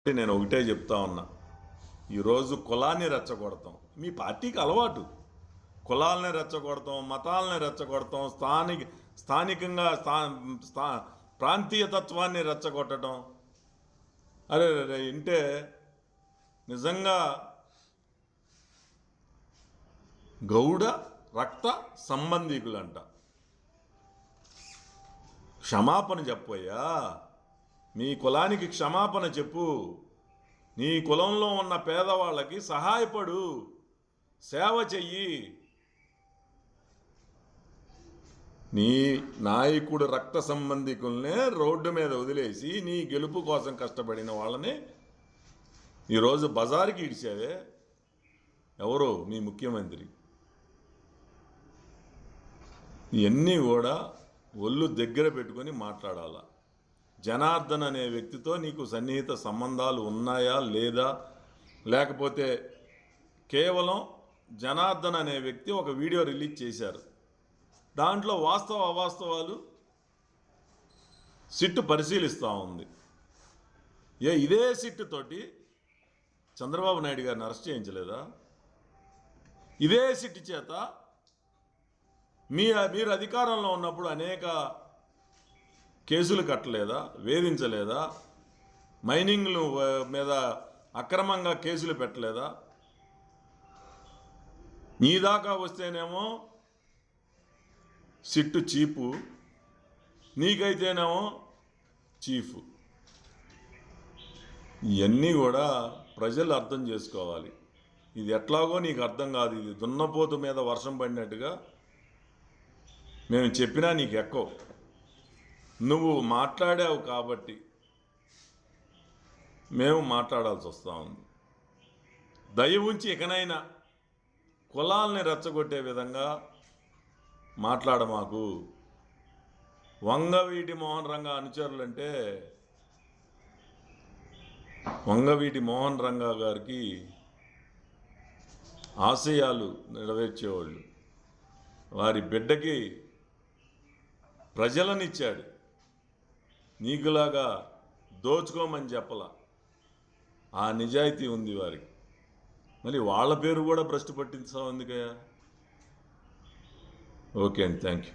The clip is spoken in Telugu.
అంటే నేను ఒకటే చెప్తా ఉన్నా. ఈరోజు కులాన్ని రెచ్చగొడతాం. మీ పార్టీకి అలవాటు. కులాలని రెచ్చగొడతాం మతాలని రెచ్చగొడతాం స్థానిక స్థానికంగా స్థా స్థా ప్రాంతీయ తత్వాన్ని రెచ్చగొట్టడం. అరే రే ఇంటే నిజంగా గౌడ రక్త సంబంధికులంట. క్షమాపణ చెప్పయ్యా మీ కులానికి క్షమాపణ చెప్పు. నీ కులంలో ఉన్న పేదవాళ్ళకి సహాయపడు. సేవ చెయ్యి. నీ నాయకుడు రక్త సంబంధికుల్నే రోడ్డు మీద వదిలేసి నీ గెలుపు కోసం కష్టపడిన వాళ్ళని ఈరోజు బజారుకి ఇడిచావే. ఎవరో మీ ముఖ్యమంత్రి. ఇవన్నీ కూడా ఒళ్ళు దగ్గర పెట్టుకొని మాట్లాడాలా. జనార్దన్ అనే వ్యక్తితో నీకు సన్నిహిత సంబంధాలు ఉన్నాయా లేదా? లేకపోతే కేవలం జనార్దన్ అనే వ్యక్తి ఒక వీడియో రిలీజ్ చేశారు. దాంట్లో వాస్తవ అవాస్తవాలు సిట్టు పరిశీలిస్తూ ఉంది. ఏ ఇదే సిట్టు తోటి చంద్రబాబు నాయుడు గారిని అరెస్ట్ చేయించలేదా? ఇదే సిట్టు చేత మీ మీరు అధికారంలో ఉన్నప్పుడు అనేక కేసులు కట్టలేదా? వేధించలేదా? మైనింగ్లు మీద అక్రమంగా కేసులు పెట్టలేదా? నీ దాకా వస్తేనేమో సిట్టు చీపు. నీకైతేనేమో చీఫ్. ఇవన్నీ కూడా ప్రజలు అర్థం చేసుకోవాలి. ఇది ఎట్లాగో నీకు అర్థం కాదు. ఇది దున్నపోతు మీద వర్షం పడినట్టుగా మేము చెప్పినా నీకు ఎక్కువ నువ్వు మాట్లాడావు కాబట్టి మేము మాట్లాడాల్సి వస్తూ ఉంది. దయ ఉంచి ఇకనైనా కులాల్ని రెచ్చగొట్టే విధంగా మాట్లాడ మాకు. వంగవీటి మోహన్ అనుచరులు అనుచరులంటే వంగవీటి మోహన్ రంగా గారికి ఆశయాలు నెరవేర్చేవాళ్ళు. వారి బిడ్డకి ప్రజలనిచ్చాడు. నీకులాగా దోచుకోమని చెప్పలా. ఆ నిజాయితీ ఉంది వారికి. మరి వాళ్ళ పేరు కూడా భ్రష్టు పట్టించావు ఎందుకయ్యా? ఓకే అండి థ్యాంక్ యూ